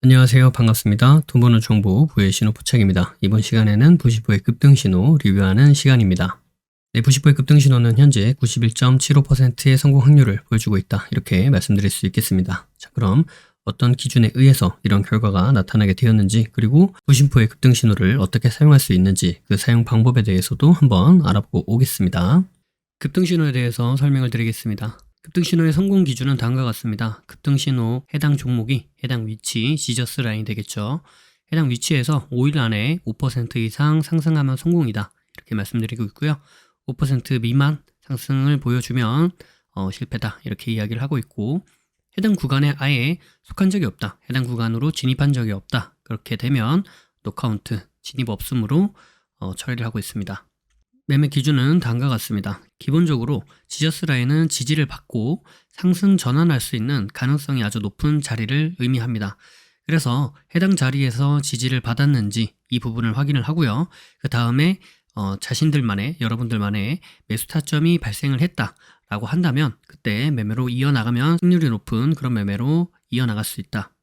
안녕하세요. 반갑습니다. 돈 버는 정보 부의 신호 포착입니다. 이번 시간에는 부시포의 급등 신호 리뷰하는 시간입니다. 네, 부시포의 급등 신호는 현재 91.75%의 성공 확률을 보여주고 있다. 이렇게 말씀드릴 수 있겠습니다. 자, 그럼 어떤 기준에 의해서 이런 결과가 나타나게 되었는지 그리고 부심포의 급등 신호를 어떻게 사용할 수 있는지 그 사용 방법에 대해서도 한번 알아보고 오겠습니다. 급등 신호에 대해서 설명을 드리겠습니다. 급등 신호의 성공 기준은 다음과 같습니다. 급등 신호 해당 종목이 해당 위치 지저스 라인이 되겠죠. 해당 위치에서 5일 안에 5% 이상 상승하면 성공이다. 이렇게 말씀드리고 있고요. 5% 미만 상승을 보여주면 어, 실패다. 이렇게 이야기를 하고 있고 해당 구간에 아예 속한 적이 없다. 해당 구간으로 진입한 적이 없다. 그렇게 되면 노카운트 진입 없음으로 어, 처리를 하고 있습니다. 매매 기준은 다음과 같습니다. 기본적으로 지저스 라인은 지지를 받고 상승 전환할 수 있는 가능성이 아주 높은 자리를 의미합니다. 그래서 해당 자리에서 지지를 받았는지 이 부분을 확인을 하고요. 그 다음에 어, 자신들만의 여러분들만의 매수 타점이 발생을 했다라고 한다면 그때 매매로 이어나가면 승률이 높은 그런 매매로 이어나갈 수 있다.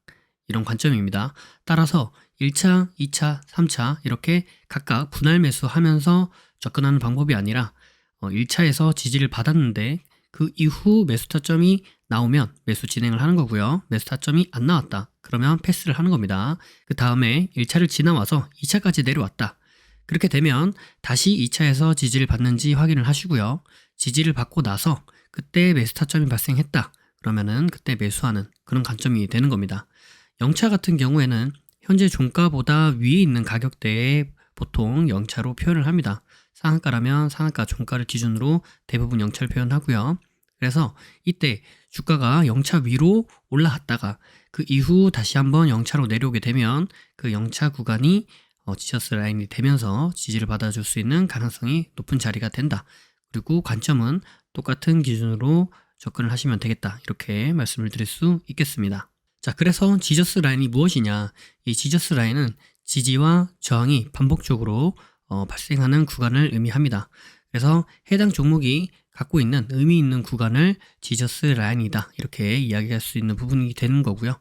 이런 관점입니다. 따라서 1차, 2차, 3차 이렇게 각각 분할 매수하면서 접근하는 방법이 아니라 1차에서 어, 지지를 받았는데 그 이후 매수 타점이 나오면 매수 진행을 하는 거고요. 매수 타점이 안 나왔다. 그러면 패스를 하는 겁니다. 그 다음에 1차를 지나와서 2차까지 내려왔다. 그렇게 되면 다시 2차에서 지지를 받는지 확인을 하시고요. 지지를 받고 나서 그때 매수 타점이 발생했다. 그러면은 그때 매수하는 그런 관점이 되는 겁니다. 영차 같은 경우에는 현재 종가보다 위에 있는 가격대에 보통 영차로 표현을 합니다. 상한가라면 상한가 종가를 기준으로 대부분 영차를 표현하고요. 그래서 이때 주가가 영차 위로 올라갔다가 그 이후 다시 한번 영차로 내려오게 되면 그 영차 구간이 어, 지저스 라인이 되면서 지지를 받아줄 수 있는 가능성이 높은 자리가 된다. 그리고 관점은 똑같은 기준으로 접근을 하시면 되겠다. 이렇게 말씀을 드릴 수 있겠습니다. 자, 그래서 지저스 라인이 무엇이냐? 이 지저스 라인은 지지와 저항이 반복적으로 어, 발생하는 구간을 의미합니다. 그래서 해당 종목이 갖고 있는 의미 있는 구간을 지저스 라인이다. 이렇게 이야기할 수 있는 부분이 되는 거고요.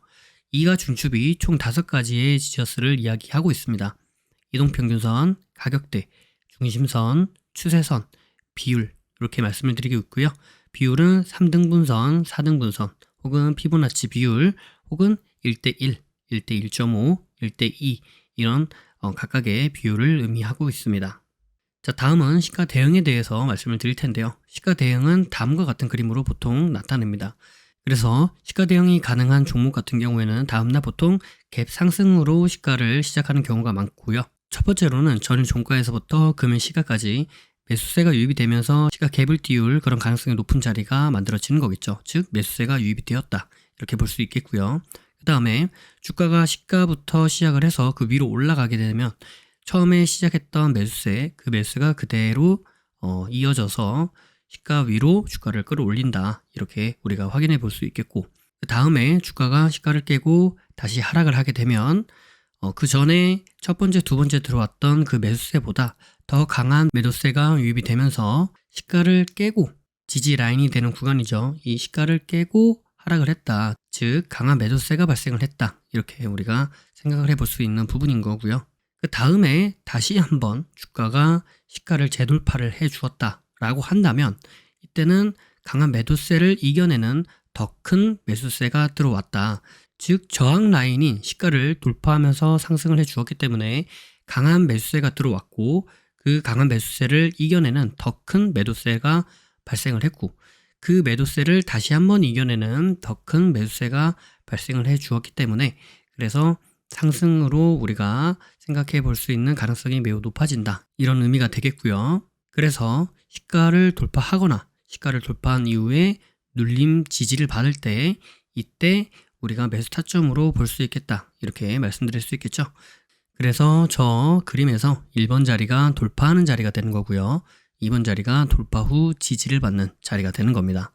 이가 중축이 총 다섯 가지의 지저스를 이야기하고 있습니다. 이동평균선, 가격대, 중심선, 추세선, 비율 이렇게 말씀을 드리고 있고요. 비율은 3등분선, 4등분선 혹은 피보나치 비율 혹은 1대1, 1대1.5, 1대2 이런 어, 각각의 비율을 의미하고 있습니다. 자, 다음은 시가 대응에 대해서 말씀을 드릴 텐데요. 시가 대응은 다음과 같은 그림으로 보통 나타냅니다. 그래서 시가 대응이 가능한 종목 같은 경우에는 다음날 보통 갭 상승으로 시가를 시작하는 경우가 많고요. 첫 번째로는 전일 종가에서부터 금일 시가까지 매수세가 유입이 되면서 시가 갭을 띄울 그런 가능성이 높은 자리가 만들어지는 거겠죠. 즉 매수세가 유입이 되었다. 이렇게 볼 수 있겠고요. 그 다음에 주가가 시가부터 시작을 해서 그 위로 올라가게 되면 처음에 시작했던 매수세, 그 매수가 그대로 어, 이어져서 시가 위로 주가를 끌어올린다. 이렇게 우리가 확인해 볼 수 있겠고, 그 다음에 주가가 시가를 깨고 다시 하락을 하게 되면 어, 그 전에 첫 번째, 두 번째 들어왔던 그 매수세보다 더 강한 매도세가 유입이 되면서 시가를 깨고 지지 라인이 되는 구간이죠. 이 시가를 깨고 하락을 했다. 즉 강한 매도세가 발생을 했다. 이렇게 우리가 생각을 해볼 수 있는 부분인 거고요. 그 다음에 다시 한번 주가가 시가를 재돌파를 해 주었다라고 한다면 이때는 강한 매도세를 이겨내는 더 큰 매수세가 들어왔다. 즉 저항 라인인 시가를 돌파하면서 상승을 해 주었기 때문에 강한 매수세가 들어왔고 그 강한 매수세를 이겨내는 더 큰 매도세가 발생을 했고 그 매도세를 다시 한번 이겨내는 더 큰 매수세가 발생을 해 주었기 때문에 그래서 상승으로 우리가 생각해 볼 수 있는 가능성이 매우 높아진다. 이런 의미가 되겠고요. 그래서 시가를 돌파하거나 시가를 돌파한 이후에 눌림 지지를 받을 때 이때 우리가 매수 타점으로 볼 수 있겠다. 이렇게 말씀드릴 수 있겠죠. 그래서 저 그림에서 1번 자리가 돌파하는 자리가 되는 거고요. 2번 자리가 돌파 후 지지를 받는 자리가 되는 겁니다.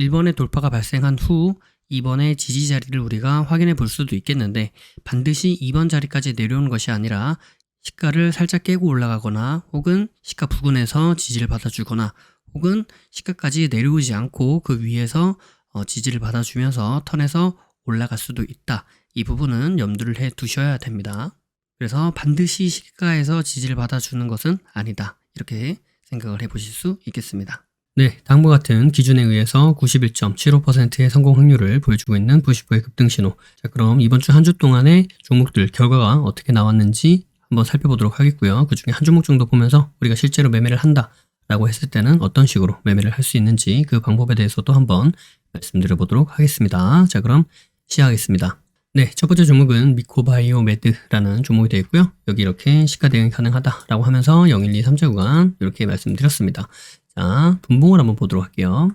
1번의 돌파가 발생한 후 2번의 지지 자리를 우리가 확인해 볼 수도 있겠는데 반드시 2번 자리까지 내려오는 것이 아니라 시가를 살짝 깨고 올라가거나 혹은 시가 부근에서 지지를 받아주거나 혹은 시가까지 내려오지 않고 그 위에서 어, 지지를 받아주면서 턴에서 올라갈 수도 있다. 이 부분은 염두를 해 두셔야 됩니다. 그래서 반드시 시가에서 지지를 받아주는 것은 아니다. 이렇게 생각을 해보실 수 있겠습니다. 네, 다음과 같은 기준에 의해서 91.75%의 성공 확률을 보여주고 있는 부시포의 급등 신호. 자, 그럼 이번 주 한 주 동안의 종목들 결과가 어떻게 나왔는지 한번 살펴보도록 하겠고요. 그 중에 한 종목 정도 보면서 우리가 실제로 매매를 한다. 라고 했을 때는 어떤 식으로 매매를 할 수 있는지 그 방법에 대해서도 한번 말씀드려 보도록 하겠습니다. 자, 그럼 시작하겠습니다. 네, 첫 번째 종목은 미코바이오메드라는 종목이 되어 있고요. 여기 이렇게 시가 대응이 가능하다라고 하면서 0, 1, 2, 3자 구간 이렇게 말씀드렸습니다. 자, 분봉을 한번 보도록 할게요.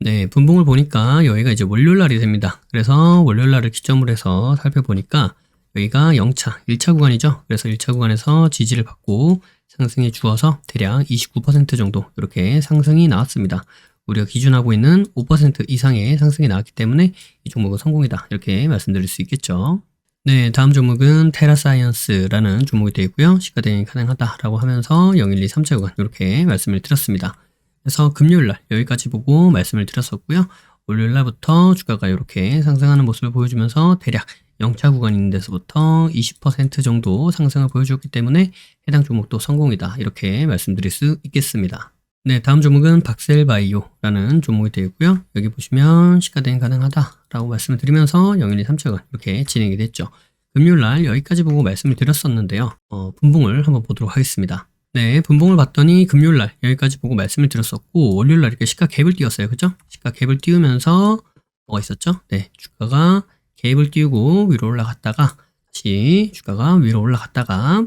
네, 분봉을 보니까 여기가 이제 월요일 날이 됩니다. 그래서 월요일 날을 기점으로 해서 살펴보니까 여기가 0차, 1차 구간이죠. 그래서 1차 구간에서 지지를 받고 상승해 주어서 대략 29% 정도 이렇게 상승이 나왔습니다. 우리가 기준하고 있는 5% 이상의 상승이 나왔기 때문에 이 종목은 성공이다. 이렇게 말씀드릴 수 있겠죠. 네, 다음 종목은 테라사이언스라는 종목이 되어 있고요. 시가 대응이 가능하다라고 하면서 0, 1, 2, 3차 구간 이렇게 말씀을 드렸습니다. 그래서 금요일 날 여기까지 보고 말씀을 드렸었고요. 월요일 날부터 주가가 이렇게 상승하는 모습을 보여주면서 대략 0차 구간 있는 데서부터 20% 정도 상승을 보여줬기 때문에 해당 종목도 성공이다. 이렇게 말씀드릴 수 있겠습니다. 네, 다음 종목은 박셀바이오라는 종목이 되어 있고요. 여기 보시면 시가 대응 가능하다라고 말씀을 드리면서 0 1 2 3차간 이렇게 진행이 됐죠. 금요일 날 여기까지 보고 말씀을 드렸었는데요. 어, 분봉을 한번 보도록 하겠습니다. 네, 분봉을 봤더니 금요일 날 여기까지 보고 말씀을 드렸었고 월요일 날 이렇게 시가 갭을 띄웠어요. 그죠? 시가 갭을 띄우면서 뭐가 있었죠? 네, 주가가 갭을 띄우고 위로 올라갔다가 다시 주가가 위로 올라갔다가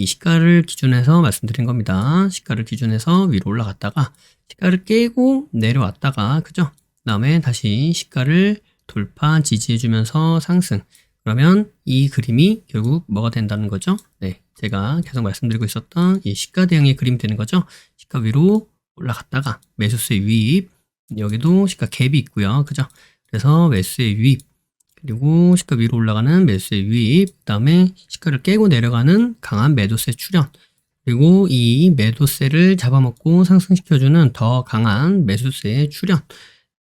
이 시가를 기준해서 말씀드린 겁니다. 시가를 기준해서 위로 올라갔다가 시가를 깨고 내려왔다가 그죠? 그 다음에 다시 시가를 돌파 지지해주면서 상승. 그러면 이 그림이 결국 뭐가 된다는 거죠? 네, 제가 계속 말씀드리고 있었던 이 시가 대응의 그림이 되는 거죠. 시가 위로 올라갔다가 매수수의 유입, 여기도 시가 갭이 있고요, 그죠? 그래서 매수의 유입, 그리고 시가 위로 올라가는 매수의 유입, 그 다음에 시가를 깨고 내려가는 강한 매도세 출현, 그리고 이 매도세를 잡아먹고 상승시켜주는 더 강한 매수세 출현.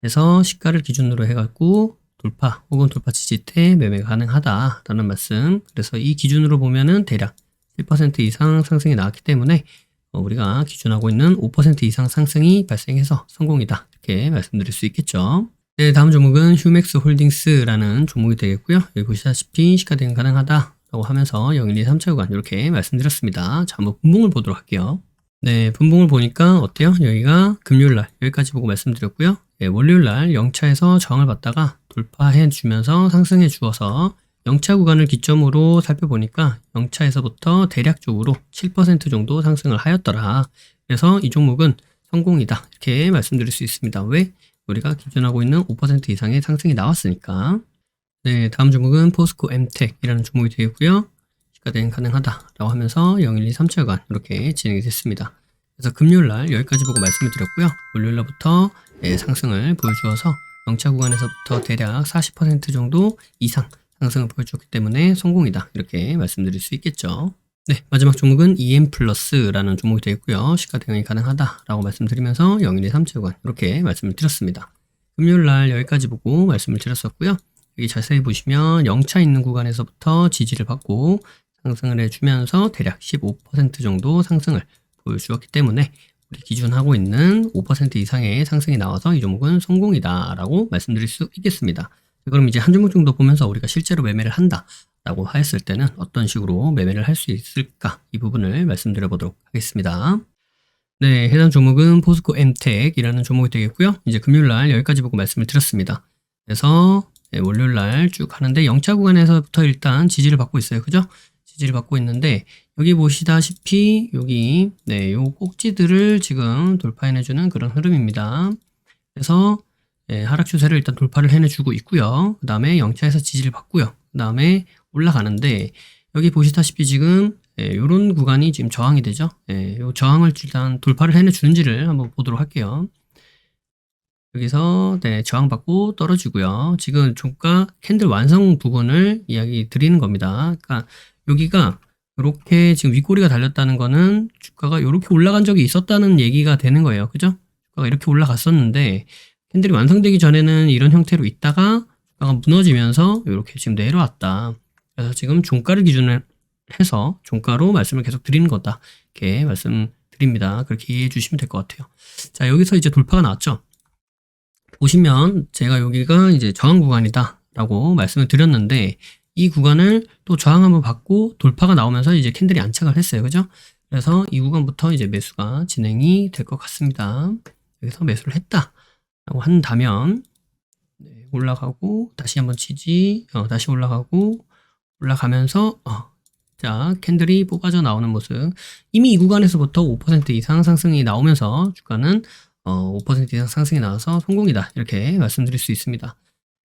해서 시가를 기준으로 해갖고 돌파 혹은 돌파 지지대 매매가 가능하다라는 말씀. 그래서 이 기준으로 보면은 대략 1% 이상 상승이 나왔기 때문에 어, 우리가 기준하고 있는 5% 이상 상승이 발생해서 성공이다. 이렇게 말씀드릴 수 있겠죠. 네, 다음 종목은 휴맥스 홀딩스라는 종목이 되겠고요. 여기 보시다시피 시가 대응 가능하다라고 하면서 0, 1, 2, 3차 구간 이렇게 말씀드렸습니다. 자, 한번 분봉을 보도록 할게요. 네, 분봉을 보니까 어때요? 여기가 금요일 날 여기까지 보고 말씀드렸고요. 네, 월요일 날 0차에서 저항을 받다가 돌파해 주면서 상승해 주어서 0차 구간을 기점으로 살펴보니까 0차에서부터 대략적으로 7% 정도 상승을 하였더라. 그래서 이 종목은 성공이다. 이렇게 말씀드릴 수 있습니다. 왜? 우리가 기준하고 있는 5% 이상의 상승이 나왔으니까. 네, 다음 종목은 포스코 엠텍이라는 종목이 되겠고요. 시가 대응 가능하다라고 하면서 0, 1, 2, 3차간 이렇게 진행이 됐습니다. 그래서 금요일 날 여기까지 보고 말씀을 드렸고요. 월요일 날부터 네, 상승을 보여주어서 0차 구간에서부터 대략 40% 정도 이상 상승을 보여줬기 때문에 성공이다. 이렇게 말씀드릴 수 있겠죠. 네, 마지막 종목은 EM 플러스라는 종목이 되어 있고요. 시가 대응이 가능하다라고 말씀드리면서 0, 1, 2, 3채권 이렇게 말씀을 드렸습니다. 금요일 날 여기까지 보고 말씀을 드렸었고요. 여기 자세히 보시면 0차 있는 구간에서부터 지지를 받고 상승을 해주면서 대략 15% 정도 상승을 보여주었기 때문에 우리 기준하고 있는 5% 이상의 상승이 나와서 이 종목은 성공이다라고 말씀드릴 수 있겠습니다. 그럼 이제 한 종목 정도 보면서 우리가 실제로 매매를 한다. 라고 하였을 때는 어떤 식으로 매매를 할 수 있을까 이 부분을 말씀드려 보도록 하겠습니다. 네, 해당 종목은 포스코 엠텍이라는 종목이 되겠고요. 이제 금요일 날 여기까지 보고 말씀을 드렸습니다. 그래서 네, 월요일 날 쭉 하는데 0차 구간에서부터 일단 지지를 받고 있어요. 그죠? 지지를 받고 있는데 여기 보시다시피 여기 네, 요 꼭지들을 지금 돌파해 주는 그런 흐름입니다. 그래서 네, 하락 추세를 일단 돌파를 해내주고 있고요. 그 다음에 0차에서 지지를 받고요. 그 다음에 올라가는데 여기 보시다시피 지금 이런 예, 구간이 지금 저항이 되죠. 예, 요 저항을 일단 돌파를 해내 주는지를 한번 보도록 할게요. 여기서 네, 저항받고 떨어지고요. 지금 종가 캔들 완성 부분을 이야기 드리는 겁니다. 그러니까 여기가 이렇게 지금 윗꼬리가 달렸다는 거는 주가가 이렇게 올라간 적이 있었다는 얘기가 되는 거예요. 그죠? 주가가 이렇게 올라갔었는데 캔들이 완성되기 전에는 이런 형태로 있다가 주가가 무너지면서 이렇게 지금 내려왔다. 그래서 지금 종가를 기준으로 해서 종가로 말씀을 계속 드리는 거다. 이렇게 말씀드립니다. 그렇게 이해해 주시면 될 것 같아요. 자, 여기서 이제 돌파가 나왔죠. 보시면 제가 여기가 이제 저항 구간이다 라고 말씀을 드렸는데 이 구간을 또 저항 한번 받고 돌파가 나오면서 이제 캔들이 안착을 했어요. 그죠? 그래서 이 구간부터 이제 매수가 진행이 될 것 같습니다. 여기서 매수를 했다 라고 한다면 네, 올라가고 다시 한번 치지 어, 다시 올라가고 올라가면서 어, 자 캔들이 뽑아져 나오는 모습. 이미 이 구간에서부터 5% 이상 상승이 나오면서 주가는 어, 5% 이상 상승이 나와서 성공이다. 이렇게 말씀드릴 수 있습니다.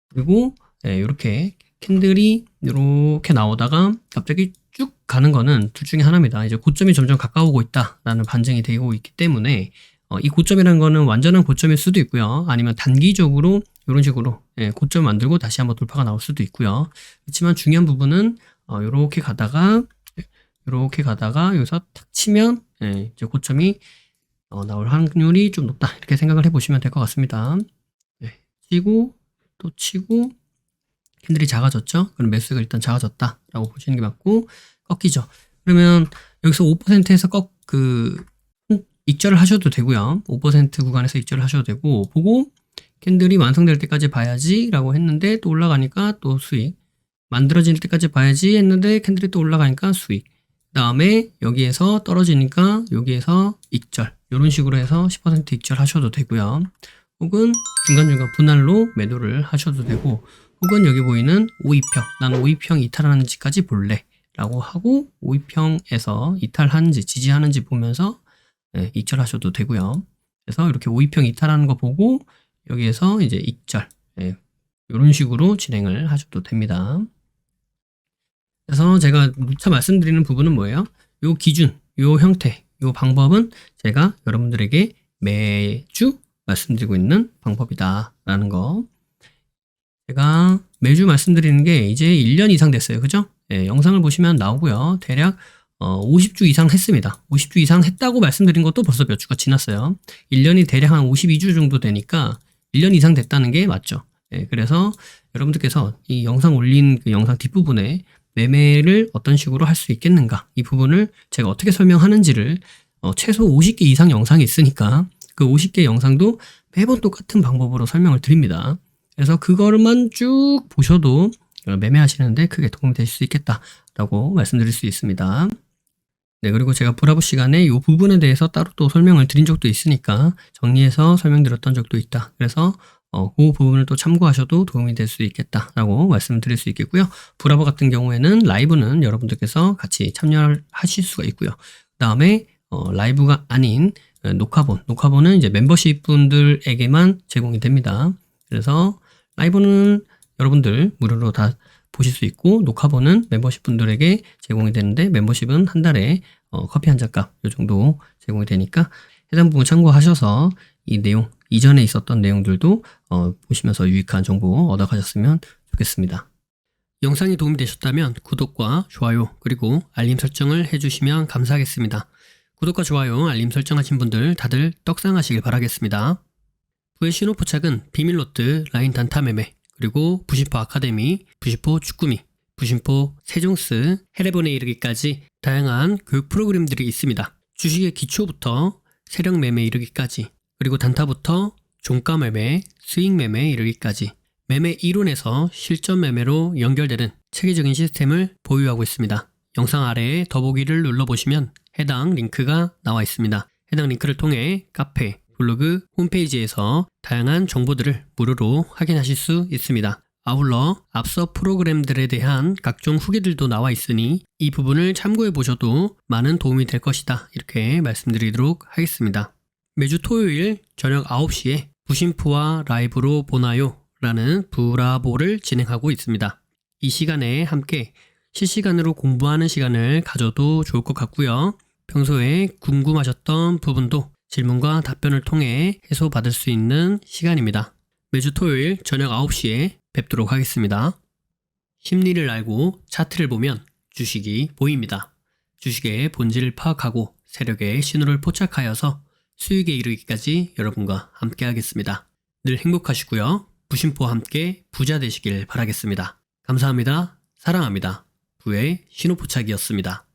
그리고 네, 이렇게 캔들이 이렇게 나오다가 갑자기 쭉 가는 거는 둘 중에 하나입니다. 이제 고점이 점점 가까우고 있다라는 반증이 되고 있기 때문에 어, 이 고점이라는 거는 완전한 고점일 수도 있고요. 아니면 단기적으로 이런 식으로 예, 고점 만들고 다시 한번 돌파가 나올 수도 있고요. 그렇지만 중요한 부분은 어, 이렇게 가다가 이렇게 가다가 여기서 탁 치면 예, 이제 고점이 어, 나올 확률이 좀 높다 이렇게 생각을 해보시면 될 것 같습니다. 네, 치고 또 치고 캔들이 작아졌죠? 그럼 매수가 일단 작아졌다라고 보시는 게 맞고 꺾이죠. 그러면 여기서 5%에서 꺾 그 익절을 하셔도 되고요. 5% 구간에서 익절을 하셔도 되고 보고 캔들이 완성될 때까지 봐야지 라고 했는데 또 올라가니까 또 수익 만들어질 때까지 봐야지 했는데 캔들이 또 올라가니까 수익 그 다음에 여기에서 떨어지니까 여기에서 익절 이런 식으로 해서 10% 익절 하셔도 되고요. 혹은 중간중간 분할로 매도를 하셔도 되고 혹은 여기 보이는 5위평 나는 5위평 이탈하는지까지 볼래 라고 하고 5위평에서 이탈하는지 지지하는지 보면서 네, 익절하셔도 되고요. 그래서 이렇게 오이평 이탈하는 거 보고 여기에서 이제 익절 네, 이런 식으로 진행을 하셔도 됩니다. 그래서 제가 누차 말씀드리는 부분은 뭐예요? 요 기준, 요 형태, 요 방법은 제가 여러분들에게 매주 말씀드리고 있는 방법이다라는 거. 제가 매주 말씀드리는 게 이제 1년 이상 됐어요. 그죠? 네, 영상을 보시면 나오고요. 대략 어, 50주 이상 했습니다. 50주 이상 했다고 말씀드린 것도 벌써 몇 주가 지났어요. 1년이 대략 한 52주 정도 되니까 1년 이상 됐다는 게 맞죠. 예, 그래서 여러분들께서 이 영상 올린 그 영상 뒷부분에 매매를 어떤 식으로 할 수 있겠는가 이 부분을 제가 어떻게 설명하는지를 어, 최소 50개 이상 영상이 있으니까 그 50개 영상도 매번 똑같은 방법으로 설명을 드립니다. 그래서 그거만 쭉 보셔도 매매하시는데 크게 도움이 되실 수 있겠다라고 말씀드릴 수 있습니다. 네, 그리고 제가 브라보 시간에 이 부분에 대해서 따로 또 설명을 드린 적도 있으니까 정리해서 설명드렸던 적도 있다. 그래서 어, 그 부분을 또 참고하셔도 도움이 될 수 있겠다라고 말씀드릴 수 있겠고요. 브라보 같은 경우에는 라이브는 여러분들께서 같이 참여하실 수가 있고요. 그 다음에 어, 라이브가 아닌 어, 녹화본, 녹화본은 이제 멤버십 분들에게만 제공이 됩니다. 그래서 라이브는 여러분들 무료로 다 보실 수 있고 녹화본은 멤버십 분들에게 제공이 되는데 멤버십은 한 달에 어, 커피 한 잔값 요 정도 제공이 되니까 해당 부분 참고하셔서 이 내용 이전에 있었던 내용들도 어, 보시면서 유익한 정보 얻어가셨으면 좋겠습니다. 영상이 도움이 되셨다면 구독과 좋아요 그리고 알림 설정을 해주시면 감사하겠습니다. 구독과 좋아요 알림 설정하신 분들 다들 떡상하시길 바라겠습니다. 부의 신호 포착은 비밀로트 라인 단타 매매 그리고 부심포 아카데미, 부심포 축구미, 부심포 세종스, 해레본에 이르기까지 다양한 교육 프로그램들이 있습니다. 주식의 기초부터 세력 매매 이르기까지 그리고 단타부터 종가 매매, 수익 매매 이르기까지 매매 이론에서 실전 매매로 연결되는 체계적인 시스템을 보유하고 있습니다. 영상 아래에 더보기를 눌러보시면 해당 링크가 나와 있습니다. 해당 링크를 통해 카페, 블로그 홈페이지에서 다양한 정보들을 무료로 확인하실 수 있습니다. 아울러 앞서 프로그램들에 대한 각종 후기들도 나와 있으니 이 부분을 참고해 보셔도 많은 도움이 될 것이다. 이렇게 말씀드리도록 하겠습니다. 매주 토요일 저녁 9시에 부심프와 라이브로 보나요? 라는 브라보를 진행하고 있습니다. 이 시간에 함께 실시간으로 공부하는 시간을 가져도 좋을 것 같고요. 평소에 궁금하셨던 부분도 질문과 답변을 통해 해소받을 수 있는 시간입니다. 매주 토요일 저녁 9시에 뵙도록 하겠습니다. 심리를 알고 차트를 보면 주식이 보입니다. 주식의 본질을 파악하고 세력의 신호를 포착하여서 수익에 이르기까지 여러분과 함께 하겠습니다. 늘 행복하시고요. 부심포와 함께 부자 되시길 바라겠습니다. 감사합니다. 사랑합니다. 부의 신호포착이었습니다.